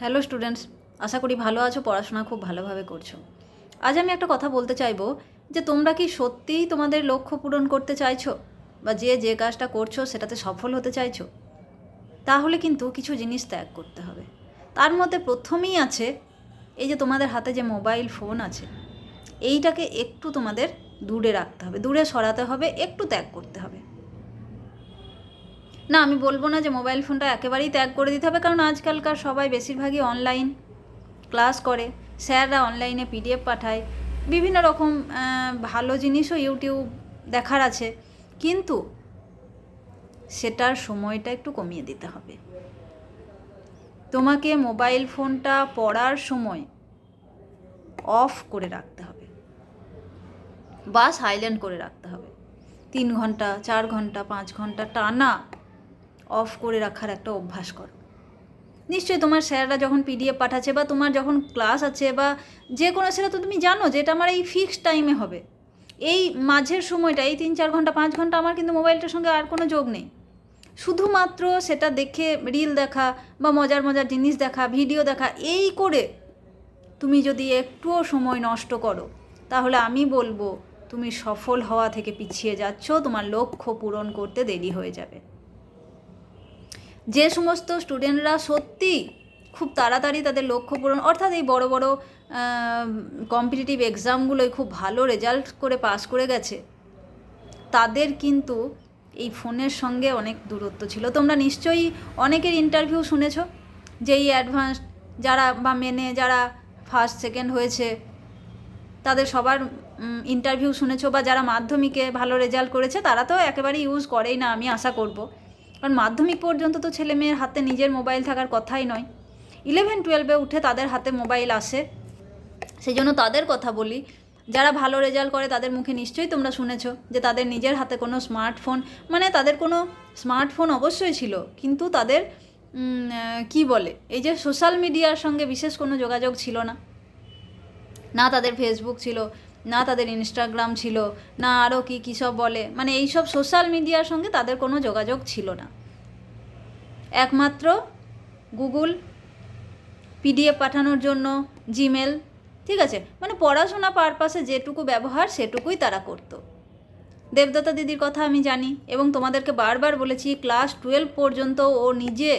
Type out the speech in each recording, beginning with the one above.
Hello students আশা করি ভালো আছো, পড়াশোনা খুব ভালোভাবে করছ। আজ আমি একটা কথা বলতে চাইব যে, তোমরা কি সত্যিই তোমাদের লক্ষ্য পূরণ করতে চাইছো? বা যে যে কাজটা করছ, সেটাতে সফল হতে চাইছো? তাহলে কিন্তু কিছু জিনিস ত্যাগ করতে হবে। তার মধ্যে প্রথমেই আছে, এই যে তোমাদের হাতে যে মোবাইল ফোন আছে, এইটাকে একটু তোমাদের দূরে রাখতে হবে, দূরে সরাতে হবে, একটু ত্যাগ করতে হবে। না, আমি বলব না যে মোবাইল ফোনটা একেবারেই ত্যাগ করে দিতে হবে, কারণ আজকালকার সবাই বেশিরভাগই অনলাইন ক্লাস করে। স্যাররা অনলাইনে পিডিএফ পাঠায়। বিভিন্ন রকম ভালো জিনিসও ইউটিউব দেখার আছে। কিন্তু সেটার সময়টা একটু কমিয়ে দিতে হবে। তোমাকে মোবাইল ফোনটা পড়ার সময় অফ করে রাখতে হবে। বা সাইলেন্ট করে রাখতে হবে। তিন ঘণ্টা, চার ঘণ্টা, পাঁচ ঘণ্টা, টানা অফ করে রাখার একটা অভ্যাস করো। নিশ্চয়ই তোমার স্যাররা যখন পিডিএফ পাঠাচ্ছে বা তোমার যখন ক্লাস আছে বা যে কোনো সেটা তো তুমি জানো যে এটা আমার এই ফিক্সড টাইমে হবে। এই মাঝের সময়টা, এই তিন চার ঘণ্টা, পাঁচ ঘণ্টা আমার কিন্তু মোবাইলটার সঙ্গে আর কোনো যোগ নেই। শুধুমাত্র সেটা দেখে রিল দেখা বা মজার মজার জিনিস দেখা ভিডিও দেখা, এই করে তুমি যদি একটুও সময় নষ্ট করো, তাহলে আমি বলব তুমি সফল হওয়া থেকে পিছিয়ে যাচ্ছ, তোমার লক্ষ্য পূরণ করতে দেরি হয়ে যাবে। যে সমস্ত স্টুডেন্টরা সত্যি খুব তাড়াতাড়ি তাদের লক্ষ্য পূরণ, অর্থাৎ এই বড় বড় কম্পিটিটিভ এক্সামগুলোয় খুব ভালো রেজাল্ট করে পাস করে গেছে, তাদের কিন্তু এই ফোনের সঙ্গে অনেক দূরত্ব ছিল। তোমরা নিশ্চয়ই অনেকের ইন্টারভিউ শুনেছ যে এই অ্যাডভান্স যারা বা মেনে যারা ফার্স্ট সেকেন্ড হয়েছে, তাদের সবার ইন্টারভিউ শুনেছো বা যারা মাধ্যমিকে ভালো রেজাল্ট করেছে তারা তো একেবারে ইউজ করেই না, আমি আশা করব। কারণ মাধ্যমিক পর্যন্ত তো ছেলে মেয়ের হাতে নিজের মোবাইল থাকার কথাই নয়। ইলেভেন টুয়েলভে উঠে তাদের হাতে মোবাইল আসে। সেই জন্য তাদের কথা বলি। যারা ভালো রেজাল্ট করে তাদের মুখে নিশ্চয়ই তোমরা শুনেছো যে তাদের নিজের হাতে কোনো স্মার্টফোন মানে তাদের কোনো স্মার্টফোন অবশ্যই ছিল, কিন্তু তাদের কি বলে, এই যে সোশ্যাল মিডিয়ার সঙ্গে বিশেষ কোনো যোগাযোগ ছিল না। না তাদের ফেসবুক ছিল না তাদের ইনস্টাগ্রাম ছিল, না আরও কি কী সব বলে। মানে এইসব সোশ্যাল মিডিয়ার সঙ্গে তাদের কোনো যোগাযোগ ছিল না। একমাত্র গুগল পিডিএফ পাঠানোর জন্য জিমেল ঠিক আছে? মানে পড়াশোনা পারপাসে যেটুকু ব্যবহার, সেটুকুই তারা করতো। দেবদত্তা দিদির কথা আমি জানি, এবং তোমাদেরকে বারবার বলেছি ক্লাস টুয়েলভ পর্যন্ত ও নিজে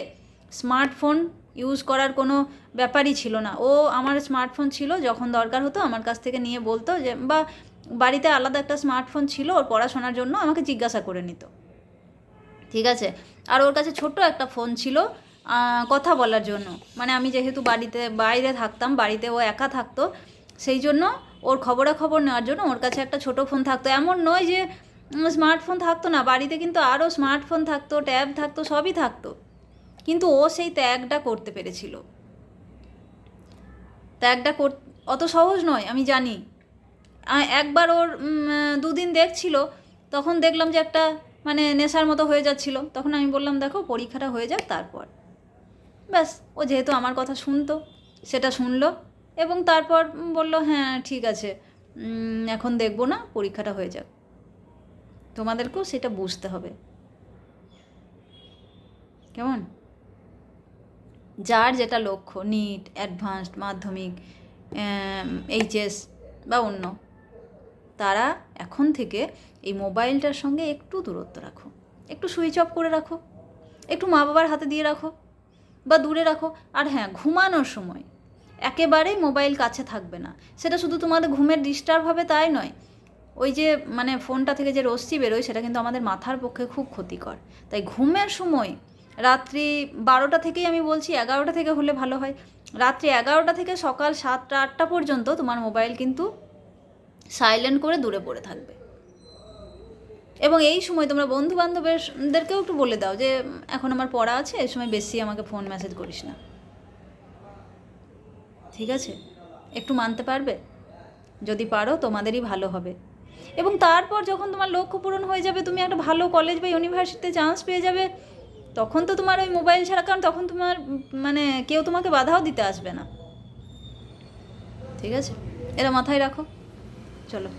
স্মার্টফোন ইউজ করার কোনো ব্যাপারই ছিল না। ও আমার স্মার্টফোন ছিল, যখন দরকার হতো আমার কাছ থেকে নিয়ে বলতো যে, বা, বাড়িতে আলাদা একটা স্মার্টফোন ছিল, ওর পড়াশোনার জন্য আমাকে জিজ্ঞাসা করে নিত। ঠিক আছে? আর ওর কাছে ছোট্ট একটা ফোন ছিল কথা বলার জন্য। মানে আমি যেহেতু বাড়িতে, বাইরে থাকতাম, বাড়িতে ও একা থাকতো, সেই জন্য ওর খবরাখবর নেওয়ার জন্য ওর কাছে একটা ছোট ফোন থাকতো। এমন নয় যে স্মার্টফোন থাকতো না, বাড়িতে কিন্তু আরও স্মার্টফোন থাকতো ট্যাব থাকতো, সবই থাকতো। কিন্তু ও সেই ত্যাগটা করতে পেরেছিল। ত্যাগটা কর অত সহজ নয়, আমি জানি। একবার ওর দুদিন দেখছিল, তখন দেখলাম যে একটা মানে নেশার মতো হয়ে যাচ্ছিল। তখন আমি বললাম, দেখো, পরীক্ষাটা হয়ে যাক তারপর। ব্যাস, ও যেহেতু আমার কথা শুনতো, সেটা শুনলো এবং তারপর বলল হ্যাঁ ঠিক আছে। এখন দেখব না, পরীক্ষাটা হয়ে যাক। তোমাদেরকেও সেটা বুঝতে হবে। কেমন? যার যেটা লক্ষ্য নিট অ্যাডভান্সড মাধ্যমিক এইচএস বা অন্য, তারা এখন থেকে এই মোবাইলটার সঙ্গে একটু দূরত্ব রাখো, একটু সুইচ অফ করে রাখো, একটু মা বাবার হাতে দিয়ে রাখো বা দূরে রাখো। আর হ্যাঁ ঘুমানোর সময় একেবারেই মোবাইল কাছে থাকবে না। সেটা শুধু তোমাদের ঘুমের ডিস্টার্ব হবে তাই নয়, ওই যে মানে ফোনটা থেকে যে রশ্মি বেরোয় সেটা কিন্তু আমাদের মাথার পক্ষে খুব ক্ষতিকর। তাই ঘুমের সময় রাত্রি বারোটা থেকেই আমি বলছি এগারোটা থেকে হলে ভালো হয়। রাত্রি এগারোটা থেকে সকাল সাতটা, আটটা পর্যন্ত তোমার মোবাইল কিন্তু সাইলেন্ট করে দূরে পড়ে থাকবে। এবং এই সময় তোমরা বন্ধু বান্ধবদেরকেও একটু বলে দাও যে, এখন আমার পড়া আছে, এই সময় বেশি আমাকে ফোন মেসেজ করিস না। ঠিক আছে? একটু মানতে পারবে? যদি পারো, তোমাদেরই ভালো হবে। এবং তারপর যখন তোমার লক্ষ্য পূরণ হয়ে যাবে, তুমি একটা ভালো কলেজ বা ইউনিভার্সিটিতে চান্স পেয়ে যাবে। তখন তো তোমার ওই মোবাইল ছাড়া, কারণ তখন তোমার মানে কেউ তোমাকে বাধাও দিতে আসবে না। ঠিক আছে? এটা মাথায় রাখো। চলো।